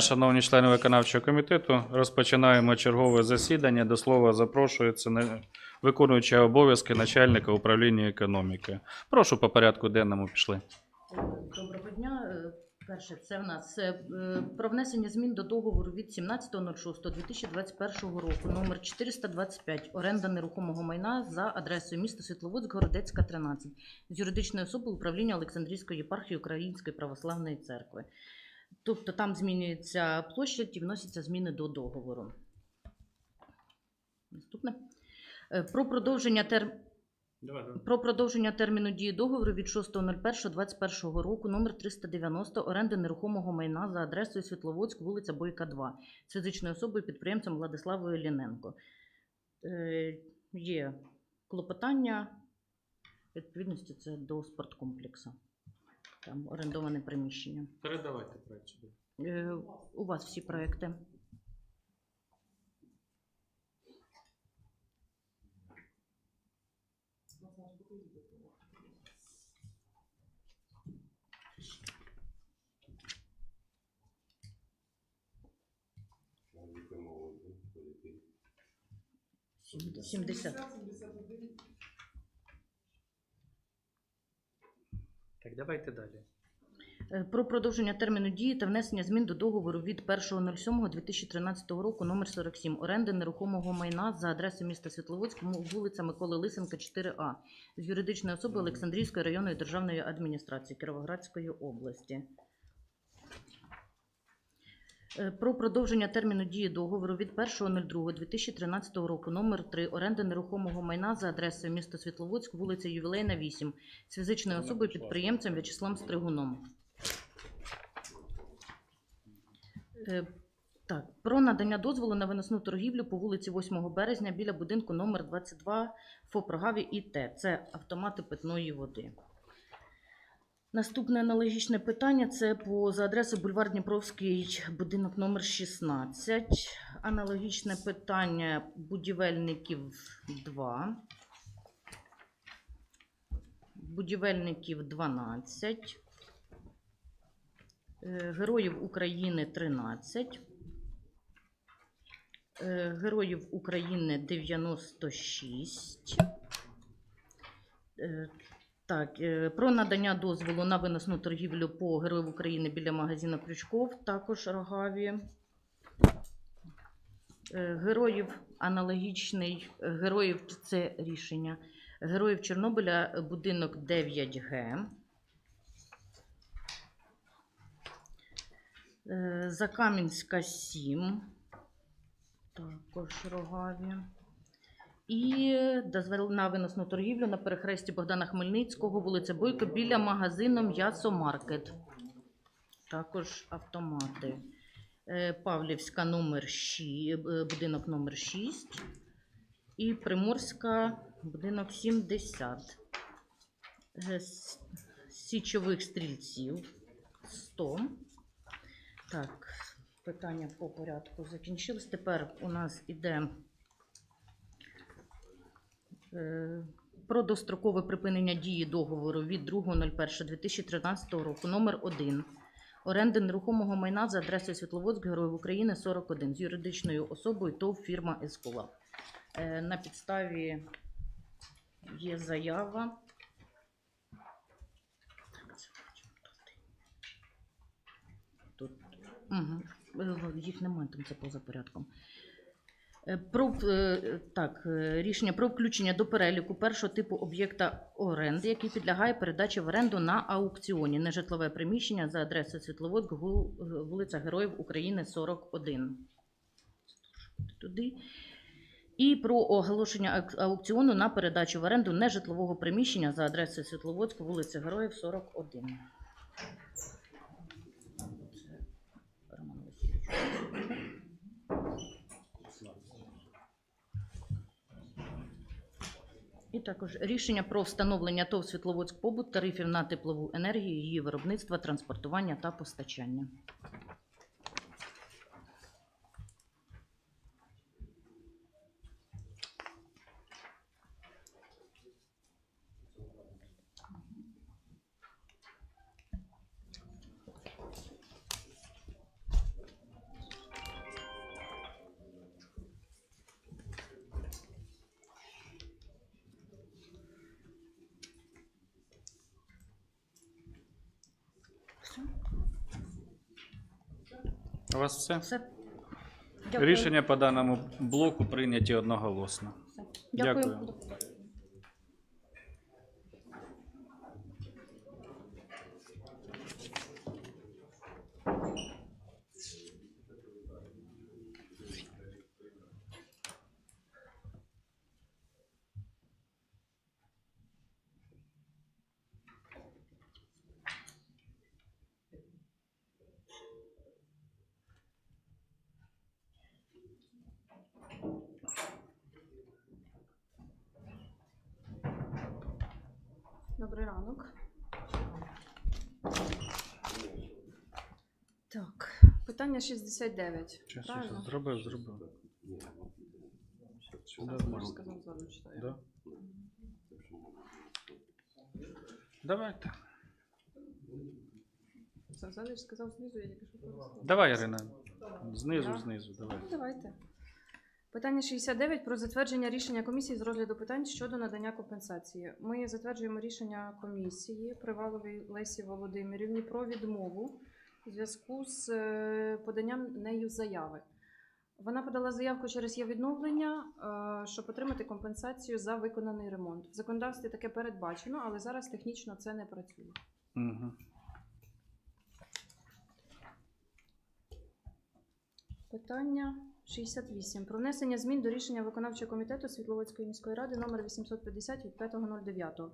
Шановні члени виконавчого комітету, розпочинаємо чергове засідання. До слова запрошується виконуючий обов'язки начальника управління економіки. Прошу по порядку денному пішли. Доброго дня. Перше, це в нас е, про внесення змін до договору від 17.06.2021 року номер 425 оренда нерухомого майна за адресою міста Світловодськ, Городецька, 13 з юридичної особи управління Олександрійської єпархії Української православної церкви. Тобто там змінюється площа і вносяться зміни до договору. Наступне. Е, Про продовження терміну. Про продовження терміну дії договору від 6.01.21 року номер 390 оренди нерухомого майна за адресою Світловодськ, вулиця Бойка, 2 з фізичною особою підприємцем Владиславою Ліненко. Е, є клопотання відповідності це до спорткомплексу. Там орендоване приміщення. Передавайте проект сюди. Е, у вас всі проекти. Сім- Так, давайте далі. Е, Про продовження терміну дії та внесення змін до договору від 1.07.2013 року номер 47 оренди нерухомого майна за адресою міста Світловодськ, вулиця Миколи Лисенка, 4А з юридичної особи Олександрійської районної державної адміністрації Кіровоградської області. Е, Про продовження терміну дії договору від 1.02.2013 року номер 3 оренди нерухомого майна за адресою міста Світловодськ, вулиця Ювілейна, 8 з фізичною особою підприємцем В'ячеславом Стригуном. Е, Так, про надання дозволу на виносну торгівлю по вулиці 8 березня біля будинку номер 22 ФОП «Рогаві» ІТ. Це автомати питної води. Наступне аналогічне питання це по за адресою бульвар Дніпровський, будинок номер 16. Аналогічне питання будівельників 2. Будівельників 12. Е, Героїв України 13. Е, Героїв України 96. Так, е, про надання дозволу на виносну торгівлю по Героїв України біля магазину Крючков, також рогаві. Е, Героїв аналогічний, е, героїв це рішення. Героїв Чорнобиля, будинок 9Г. Е, Закам'янська 7. Також рогаві. І дозвіл на виносну торгівлю на перехресті Богдана Хмельницького, вулиця Бойко, біля магазину М'ясо Маркет. Також автомати. Е, Павлівська номер 6, будинок номер 6. І Приморська будинок 70. Е, Січових стрільців 100. Так, питання по порядку закінчилось. Тепер у нас іде е, про дострокове припинення дії договору від 2.01.2013 року номер 1 оренди нерухомого майна за адресою Світловодськ Героїв України 41 з юридичною особою ТОВ фірма Ескула. Е, На підставі є заява. Тут угу. їх немає, там це поза порядком. Е, Про е, так, е, рішення про включення до переліку першого типу об'єкта оренди, який підлягає передачі в оренду на аукціоні, нежитлове приміщення за адресою Світловодськ, вулиця Героїв України, 41. Туди. І про оголошення аукціону на передачу в оренду нежитлового приміщення за адресою Світловодськ, вулиця Героїв, 41. Це Роман Васильович. І також рішення про встановлення ТОВ Світловодськ побут тарифів на теплову енергію, її виробництва, транспортування та постачання. У вас все? Все. Рішення по даному блоку прийняті одноголосно. Дякую. Дякую. Ранок. Так, питання 69. Щас, Правильно? щас, Зробив, зробив. Можна сказати, ззаду читаю. Да? Давайте. Ззаду сказав знизу, я тільки що переслала. Давай, Ірина. Знизу, Да. знизу, давай. Ну, давайте. Питання 69 про затвердження рішення комісії з розгляду питань щодо надання компенсації. Ми затверджуємо рішення комісії Приваловій Лесі Володимирівні про відмову у зв'язку з е, поданням нею заяви. Вона подала заявку через є відновлення, е, щоб отримати компенсацію за виконаний ремонт. В законодавстві таке передбачено, але зараз технічно це не працює. Угу. Питання 68. Про внесення змін до рішення виконавчого комітету Світловодської міської ради номер 850 від 5.09.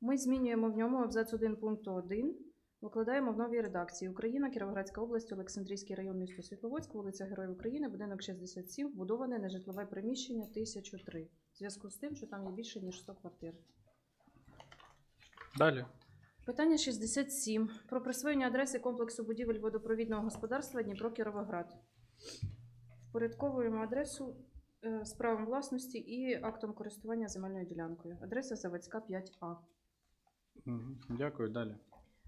Ми змінюємо в ньому абзац 1 пункту 1, викладаємо в новій редакції. Україна, Кіровоградська область, Олександрійський район, місто Світловодськ, вулиця Героїв України, будинок 67, вбудоване нежитлове приміщення 1003. В зв'язку з тим, що там є більше, ніж 100 квартир. Далі. Питання 67. Про присвоєння адреси комплексу будівель водопровідного господарства Дніпро Кіровоград. Впорядковуємо адресу е, з правом власності і актом користування земельною ділянкою. Адреса Заводська 5А. Угу. Дякую, далі.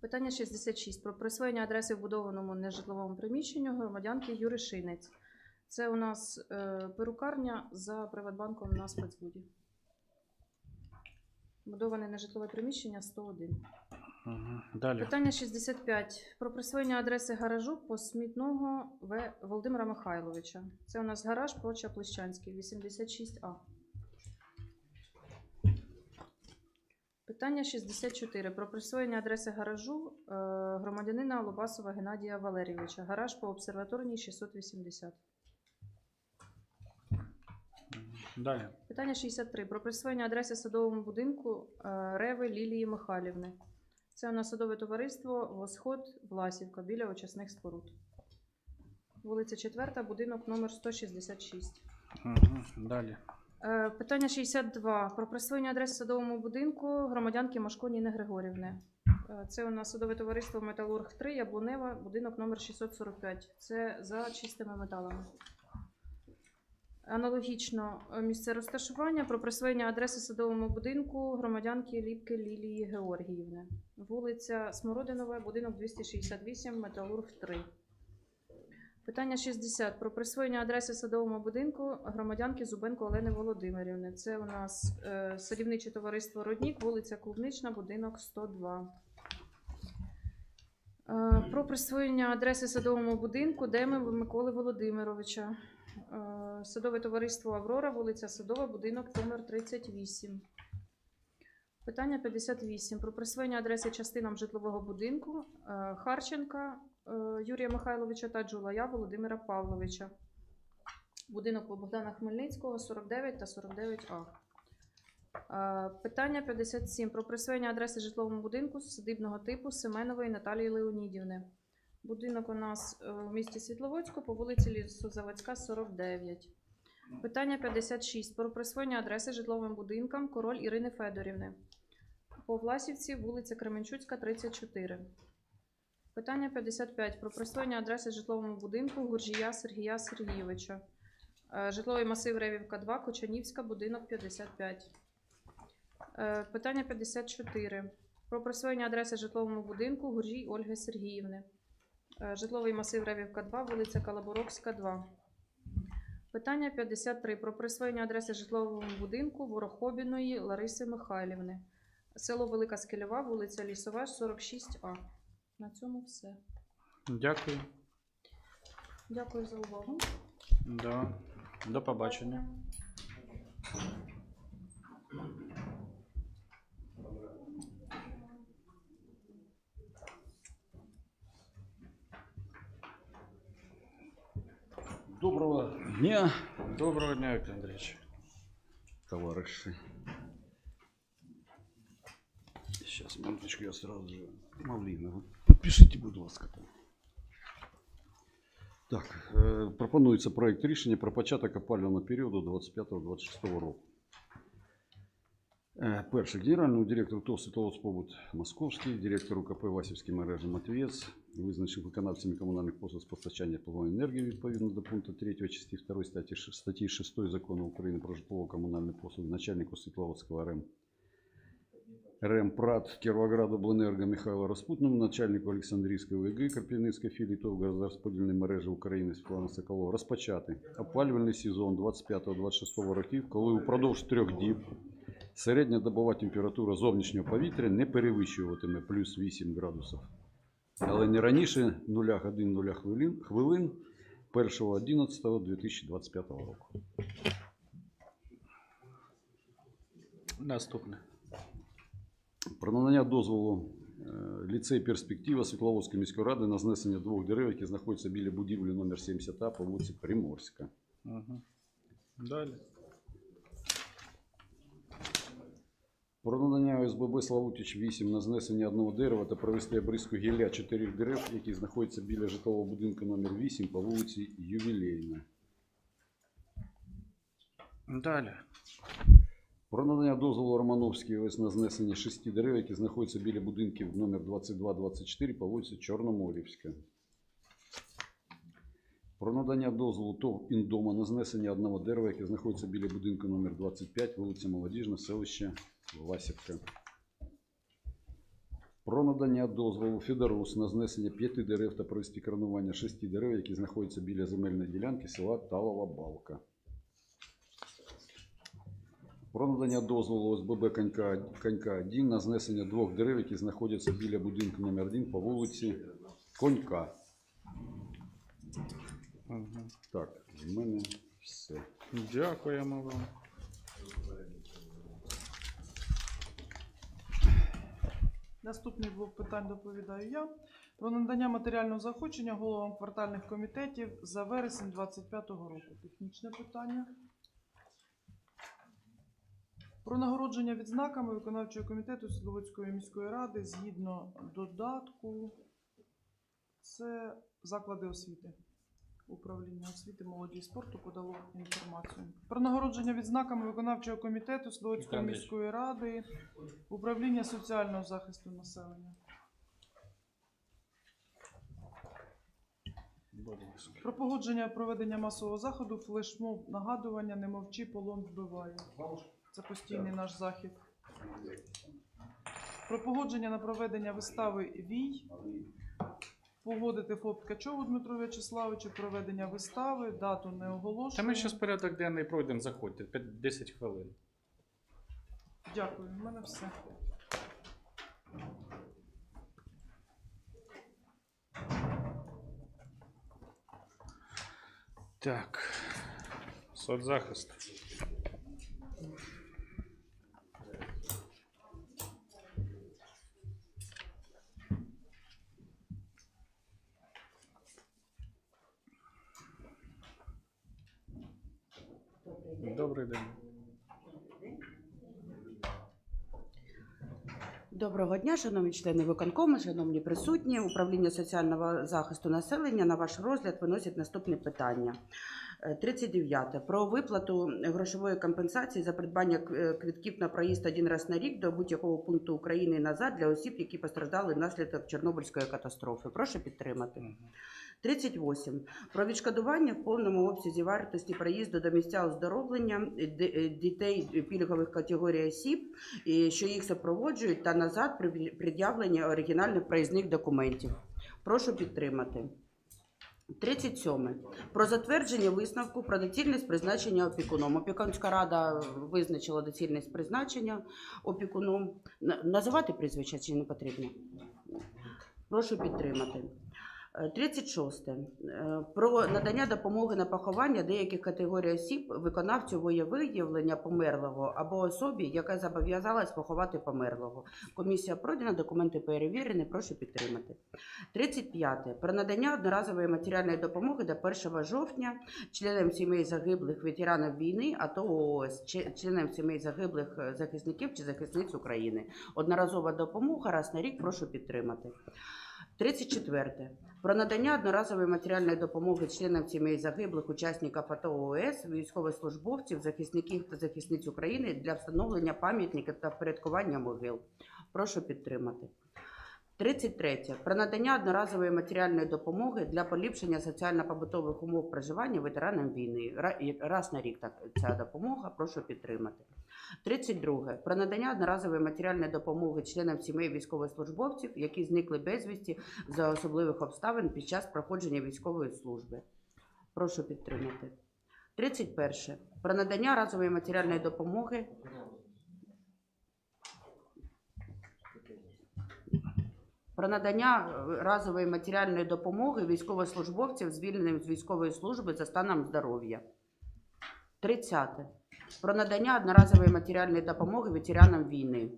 Питання 66. Про присвоєння адреси вбудованому нежитловому приміщенню громадянки Юри Шинець. Це у нас е, перукарня за Приватбанком на спецбуді. Будоване нежитлове приміщення 101. Далі. Питання 65. Про присвоєння адреси гаражу посмітного В. Володимира Михайловича. Це у нас гараж по Чаплищанській, 86А. Питання 64. Про присвоєння адреси гаражу е, громадянина Лобасова Геннадія Валерійовича. Гараж по обсерваторній 680. Далі. Питання 63. Про присвоєння адреси садовому будинку е, Реви Лілії Михайлівни. Це у нас садове товариство Восход Власівка біля очисних споруд. Вулиця 4, будинок номер 166. Угу. Далі. Е, Питання 62. Про присвоєння адреси садовому будинку громадянки Машко Ніни Григорівни. Е, Це у нас садове товариство Металург 3, Яблунева, будинок номер 645. Це за чистими металами. Аналогічно е, місце розташування про присвоєння адреси садовому будинку громадянки Ліпки Лілії Георгіївни. Вулиця Смородинова, будинок 268, Металург 3. Питання 60. Про присвоєння адреси садовому будинку громадянки Зубенко Олени Володимирівни. Це у нас е, садівниче товариство Роднік, вулиця Клубнична, будинок 102. Е, про присвоєння адреси садовому будинку Демив Миколи Володимировича. Е, Садове товариство Аврора, вулиця Садова, будинок номер 38. Питання 58. Про присвоєння адреси частинам житлового будинку е, Харченка е, Юрія Михайловича та Джулая Володимира Павловича. Будинок по Богдана Хмельницького 49 та 49А. Е, Питання 57. Про присвоєння адреси житловому будинку садибного типу Семенової Наталії Леонідівни. Будинок у нас е, в місті Світловодську по вулиці Лісозаводська, 49. Питання 56. Про присвоєння адреси житловим будинкам Король Ірини Федорівни. По Власівці, вулиця Кременчуцька, 34. Питання 55. Про присвоєння адреси житловому будинку Гуржія Сергія Сергійовича. Е, Житловий масив Ревівка 2, Кочанівська, будинок 55. Е, Питання 54. Про присвоєння адреси житловому будинку Гуржій Ольги Сергіївни. Е, Житловий масив Ревівка 2, вулиця Калаборовська, 2. Питання 53. Про присвоєння адреси житловому будинку Ворохобіної Лариси Михайлівни. Село Велика Скельова, вулиця Лісова, 46А. На цьому все. Дякую. Дякую за увагу. Да. До побачення. Доброго дня, Доброго дня, Віктор Андрійович. товарищи. Сейчас, минуточку, я сразу же Мавліна. ви Підпишіть, будь ласка. там. Так, е, пропонується проект рішення про початок опалювального періоду 25-26 року. Е, Перше. Генеральному директору ТОВ «Світловодспобут» Московський, директору КП Васівські мережі Матвієць визначив виконавцями комунальних послуг з постачання теплової енергії відповідно до пункту 3 частини 2 статті, статті 6 Закону України про житлово-комунальні послуги начальнику Світловодського РМ РМ ПРАТ Кіровоградобленерго Михайло Распутному, начальнику Олександрійської ОЕГ Карпівницької філії ТОВ газорозподільної мережі України Світлана Соколова. Розпочати опалювальний сезон 25-26 років, коли упродовж трьох діб середня добова температура зовнішнього повітря не перевищуватиме плюс 8 градусів, але не раніше 0 годин 0 хвилин, хвилин 1.11.2025 року. Наступне. Про надання дозволу е, ліцей перспектива Світловодської міської ради на знесення двох дерев, які знаходяться біля будівлі номер 70 по вулиці Приморська. Угу. Далі. Про надання ОСББ Славутич 8 на знесення одного дерева та провести обрізку гілля чотирьох дерев, які знаходяться біля житлового будинку номер 8 по вулиці Ювілейна. Далі. Про надання дозволу Романовській ОС на знесення шести дерев, які знаходяться біля будинків номер 22-24 по вулиці Чорноморівська. Про надання дозволу ТОВ «Індома» на знесення одного дерева, яке знаходиться біля будинку номер 25, вулиця Молодіжна, селище Васівка. Про надання дозволу Федорус на знесення п'яти дерев та провести кронування шести дерев, які знаходяться біля земельної ділянки села Талова Балка. Про надання дозволу ОСББ Конька, Конька 1 на знесення двох дерев, які знаходяться біля будинку номер 1 по вулиці Конька. Так, в мене все. Дякуємо вам. Наступний блок питань доповідаю я. Про надання матеріального заохочення головам квартальних комітетів за вересень 2025 року. Технічне питання. Про нагородження відзнаками виконавчого комітету Світловодської міської ради згідно додатку. Це заклади освіти. Управління освіти, молоді і спорту подало інформацію. Про нагородження відзнаками виконавчого комітету Андрійович. міської ради Управління соціального захисту населення. Про погодження проведення масового заходу флешмоб нагадування не мовчи, полон вбиває. Це постійний наш захід. Про погодження на проведення вистави Вій. Погодити ФОП Ткачову Дмитру В'ячеславовичу, проведення вистави, дату не Та оголошую. ми зараз порядок денний пройдемо, заходьте. П'ять- 10 хвилин. Дякую, в мене все. Так. Соцзахист. Добрий день. Доброго дня, шановні члени виконкому, шановні присутні. Управління соціального захисту населення на ваш розгляд виносить наступні питання. Е, 39. Про виплату грошової компенсації за придбання е, квитків на проїзд один раз на рік до будь-якого пункту України назад для осіб, які постраждали внаслідок Чорнобильської катастрофи. Прошу підтримати. Мгм. 38. Про відшкодування в повному обсязі вартості проїзду до місця оздоровлення е, дітей пільгових категорій осіб, що їх супроводжують, та назад при пред'явлення оригінальних проїзних документів. Прошу підтримати. 37. Про затвердження висновку про доцільність призначення опікуном. Опікунська рада визначила доцільність призначення опікуном. Називати прізвище чи не потрібно? Прошу підтримати. Е, 36. Е, Про надання допомоги на поховання деяких категорій осіб, виконавцю воєвиявлення померлого або особі, яка зобов'язалась поховати померлого. Комісія пройдена, документи перевірені, прошу підтримати. 35. Про надання одноразової матеріальної допомоги до 1 жовтня членам сімей загиблих ветеранів війни, АТО ООС, членам сімей загиблих е, захисників чи захисниць України. Одноразова допомога раз на рік прошу підтримати. 34. Про надання одноразової матеріальної допомоги членам сімей загиблих учасників АТО ООС, військовослужбовців, захисників та захисниць України для встановлення пам'ятників та впорядкування могил. Прошу підтримати. 33. Про надання одноразової матеріальної допомоги для поліпшення соціально-побутових умов проживання ветеранам війни. Раз на рік так, ця допомога. Прошу підтримати. 32. Про надання одноразової матеріальної допомоги членам сімей військовослужбовців, які зникли безвісті за особливих обставин під час проходження військової служби. Прошу підтримати. 31. Про надання разової матеріальної допомоги про надання е, разової матеріальної допомоги військовослужбовців, звільненим з військової служби за станом здоров'я. 30. Про надання одноразової матеріальної допомоги ветеранам війни.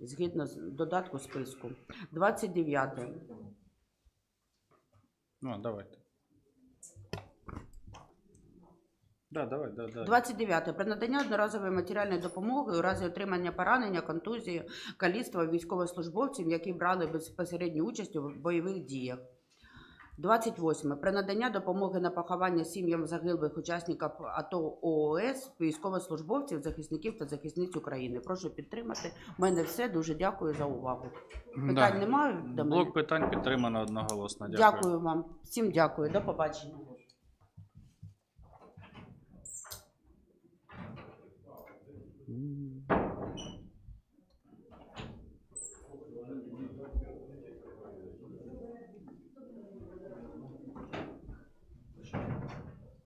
Згідно з додатку списку. 29. Ну, давайте. Да, давай, да, да. 29. Про надання одноразової матеріальної допомоги у разі отримання поранення, контузії, каліцтва військовослужбовців, які брали безпосередню участь у бойових діях. 28. Про надання допомоги на поховання сім'ям загиблих учасників АТО ООС, військовослужбовців, захисників та захисниць України. Прошу підтримати. У мене все. Дуже дякую за увагу. Питань Да. немає до мене? Блок питань підтримано одноголосно. Дякую. Дякую вам. Всім дякую. До побачення. М.